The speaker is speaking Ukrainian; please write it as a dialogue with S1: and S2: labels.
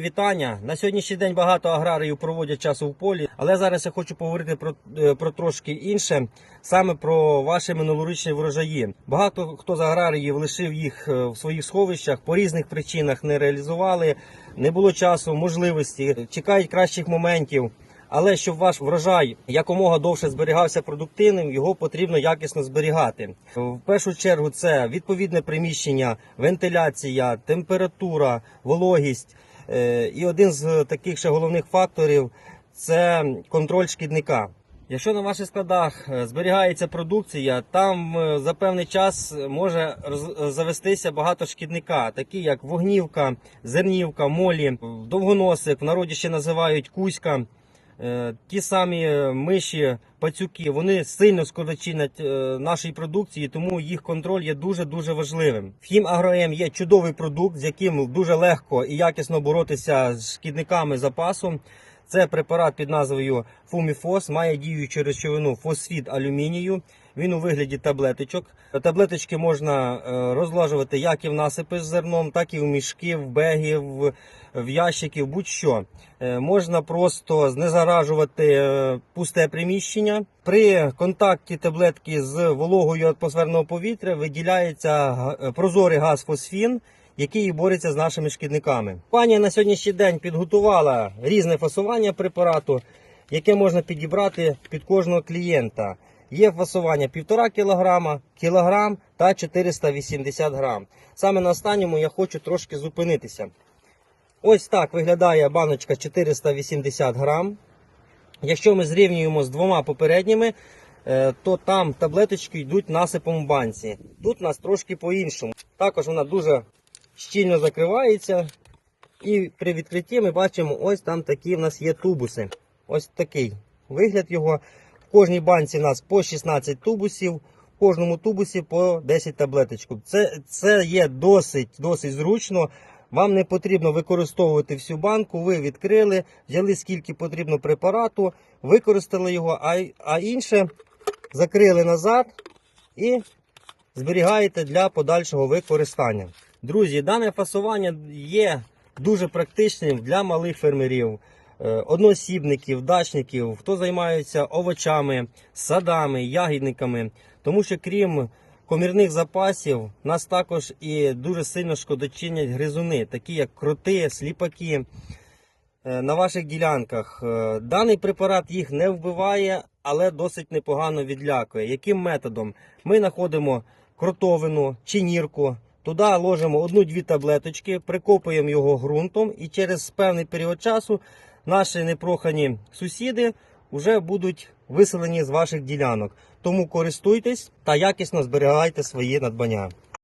S1: Вітання на сьогоднішній день багато аграріїв проводять часу в полі, але зараз я хочу поговорити про, е, про трошки інше, саме про ваші минулорічні врожаї. Багато хто з аграріїв лишив їх е, в своїх сховищах по різних причинах не реалізували, не було часу, можливості, чекають кращих моментів. Але щоб ваш врожай якомога довше зберігався продуктивним, його потрібно якісно зберігати. В першу чергу це відповідне приміщення, вентиляція, температура, вологість. Е, І один з таких ще головних факторів це контроль шкідника. Якщо на ваших складах е, зберігається продукція, там е, за певний час може завестися багато шкідника, такі як вогнівка, зернівка, молі, довгоносик, в народі ще називають кузька. Е, Ті самі е, миші, пацюки, вони сильно скорочинять е, нашій продукції, тому їх контроль є дуже дуже важливим. Хім Агроем є чудовий продукт, з яким дуже легко і якісно боротися з шкідниками запасу. Це препарат під назвою Фуміфос, має діючу речовину фосфід алюмінію. Він у вигляді таблеточок. Таблеточки можна е, розложувати як і в насипи з зерном, так і в мішки, в беги, в, ящики, будь-що. Е, Можна просто знезаражувати е, пусте приміщення. При контакті таблетки з вологою атмосферного повітря виділяється прозорий газ фосфін, який бореться з нашими шкідниками. Пані на сьогоднішній день підготувала різне фасування препарату, яке можна підібрати під кожного клієнта. Є фасування 1,5 кг, кілограм та 480 грам. Саме на останньому я хочу трошки зупинитися. Ось так виглядає баночка 480 грам. Якщо ми зрівнюємо з двома попередніми, е, то там таблеточки йдуть насипом в банці. Тут у нас трошки по-іншому. Також вона дуже щільно закривається. І при відкритті ми бачимо, ось там такі в нас є тубуси. Ось такий вигляд його. В кожній банці у нас по 16 тубусів, в кожному тубусі по 10 таблеточок. Це, це є досить, досить зручно. Вам не потрібно використовувати всю банку. Ви відкрили, взяли скільки потрібно препарату, використали його, а, а інше закрили назад і зберігаєте для подальшого використання. Друзі, дане фасування є дуже практичним для малих фермерів, е, одноосібників, дачників, хто займається овочами, садами, ягідниками. Тому що крім комірних запасів, нас також і дуже сильно шкодочинять гризуни, такі як кроти, сліпаки е, на ваших ділянках. Е, Даний препарат їх не вбиває, але досить непогано відлякує. Яким методом? Ми знаходимо кротовину, чинірку, туди ложимо одну-дві таблеточки, прикопуємо його ґрунтом і через певний період часу наші непрохані сусіди вже будуть виселені з ваших ділянок. Тому користуйтесь та якісно зберігайте свої надбання.